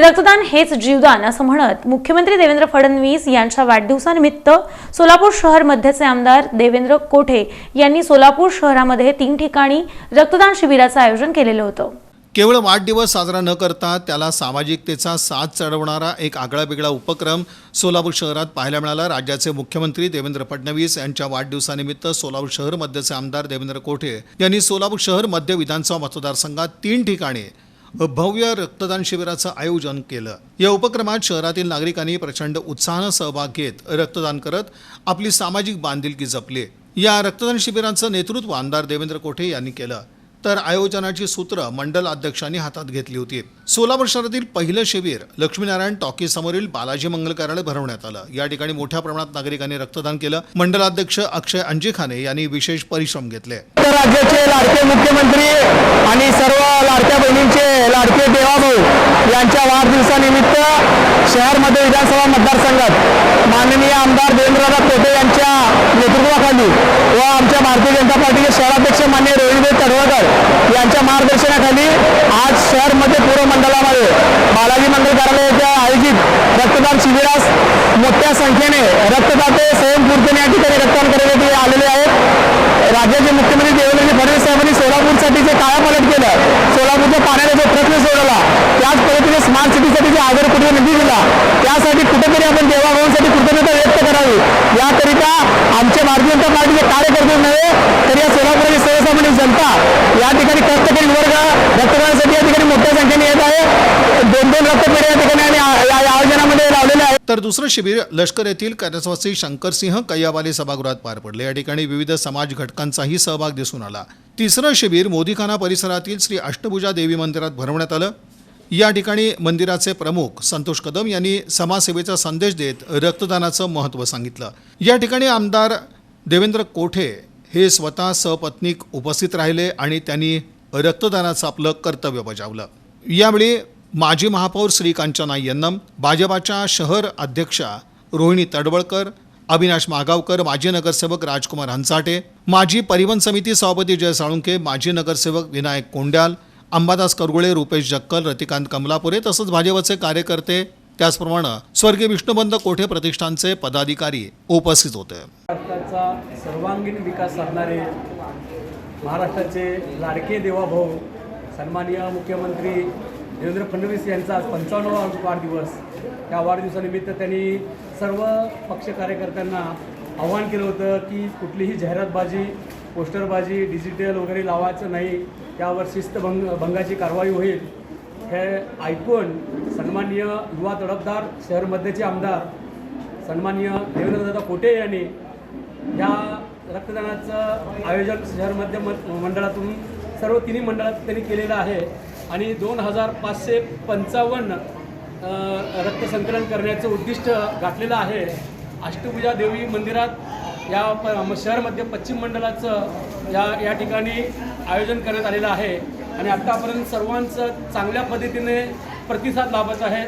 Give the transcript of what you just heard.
रक्तदान हेच जीवदान असं म्हणत मुख्यमंत्री देवेंद्र फडणवीस यांच्या वाढदिवसानिमित्त सोलापूर शहर मध्यचे आमदार देवेंद्र कोठे यांनी सोलापूर शहरामध्ये तीन ठिकाणी रक्तदान शिबिराचं आयोजन केलेलं होतं. केवळ वाढदिवस साजरा न करता त्याला सामाजिकतेचा साथ चढवणारा एक आगळावेगळा उपक्रम सोलापूर शहरात पाहायला मिळाला. राज्याचे मुख्यमंत्री देवेंद्र फडणवीस यांच्या वाढदिवसानिमित्त सोलापूर शहर मध्यचे आमदार देवेंद्र कोठे यांनी सोलापूर शहर मध्य विधानसभा मतदारसंघात तीन ठिकाणी भव्य रक्तदान शिबिराचं आयोजन केलं. या उपक्रमात शहरातील नागरिकांनी प्रचंड उत्साहानं सहभाग घेत रक्तदान करत आपली सामाजिक बांधिलकी जपली. या रक्तदान शिबिरांचं नेतृत्व आमदार देवेंद्र कोठे यांनी केलं. तर आयोजनाची सूत्र मंडल अध्यक्षांनी हातात घेतली होती. सोलापूर शहरातील पहिलं शिबिर लक्ष्मीनारायण टॉकी समोरील बालाजी मंगल कार्यालय भरवण्यात आलं. या ठिकाणी मोठ्या प्रमाणात नागरिकांनी रक्तदान केलं. मंडलाध्यक्ष अक्षय अंजिखाने यांनी विशेष परिश्रम घेतले. राज्याचे लाडके मुख्यमंत्री आणि सर्व लाडक्या बहिणींचे लाडके देवाभाऊ यांच्या वाढदिवसानिमित्त शहरमध्ये विधानसभा मतदारसंघात माननीय आमदार देवेंद्रनाथ कोटे यांच्या नेतृत्वाखाली व आमच्या भारतीय जनता पार्टीचे शहराध्यक्ष मान्य रोहितभाई तडवळकर यांच्या मार्गदर्शनाखाली आज शहरमध्ये पूर्व मंडळामध्ये बालाजी मंडळ कार्यालय येथे आयोजित रक्तदान शिबिरास मोठ्या संख्येने रक्तदाते स्वयंपूर्तीने या ठिकाणी रक्तदान करण्यासाठी आलेले आहेत. राज्याचे मुख्यमंत्री देवेंद्र फडणवीस साहेबांनी सोलापूरसाठी जे कायापालट केलं. जनता पार्टीचे कार्यकर्ते नव्हे तर या सोलापूरची सर्वसामान्य जनता या ठिकाणी कष्टकरी वर्ग रक्तदानासाठी या ठिकाणी मोठ्या संख्येने येत आहे. दोन दोन रक्तपेढे या ठिकाणी आणि आयोजनामध्ये लावलेले आहेत. तर दुसरं शिबिर लष्कर येथील कैलासवासी शंकरसिंह कैयावाली सभागृहात पार पडले. या ठिकाणी विविध समाज घटकांचाही सहभाग दिसून आला. तिसरं शिबिर मोदीखाना परिसरातील श्री अष्टभुजा देवी मंदिरात भरवण्यात आलं. या ठिकाणी मंदिराचे प्रमुख संतोष कदम यांनी समाजसेवेचा संदेश देत रक्तदानाचं महत्त्व सांगितलं. या ठिकाणी आमदार देवेंद्र कोठे हे स्वतः सपत्नीक उपस्थित राहिले आणि त्यांनी रक्तदानाचं आपलं कर्तव्य बजावलं. यावेळी माजी महापौर श्री कांचना यन्नम भाजपाच्या शहर अध्यक्षा रोहिणी तडवळकर अविनाश मागावकर माजी नगरसेवक राजकुमार हंसाटे माजी परिवहन समिती सभापती जय साळुंके माजी नगरसेवक विनायक कोंड्याल अंबादास करगुळे रुपेश जक्कल रतिकांत कमलापुरे तसंच भाजपचे कार्यकर्ते. त्याचप्रमाणे स्वर्गीय विष्णुबंध कोठे प्रतिष्ठानचे पदाधिकारी उपस्थित होते. महाराष्ट्राचा सर्वांगीण विकास साधणारे महाराष्ट्राचे लाडके देवाभाऊ सन्माननीय मुख्यमंत्री देवेंद्र फडणवीस यांचा आज पंचावन्नवा वाढदिवस. त्या वाढदिवसानिमित्त त्यांनी सर्व पक्ष कार्यकर्त्यांना आव्हान केलं होतं की कुठलीही जाहिरातबाजी पोस्टरबाजी डिजिटल वगैरे लावायचं नाही. त्यावर शिस्तभंग भंगाची कारवाई होईल. हे ऐकून सन्माननीय युवा तडफदार शहरमध्येचे आमदार सन्माननीय देवेंद्रदादा कोटे यांनी या रक्तदानाचं आयोजन शहर मध्य म- मंडळातून सर्व तिन्ही मंडळात त्यांनी केलेलं आहे. आणि दोन हजार पाचशे पंचावन्न रक्तसंकलन करण्याचं उद्दिष्ट गाठलेलं आहे. अष्टभुजा देवी मंदिरात या प शहरमध्ये पश्चिम मंडळाचं या या ठिकाणी आयोजन करण्यात आलेलं आहे. आणि आत्तापर्यंत सर्वांचं चांगल्या पद्धतीने प्रतिसाद लाभत आहे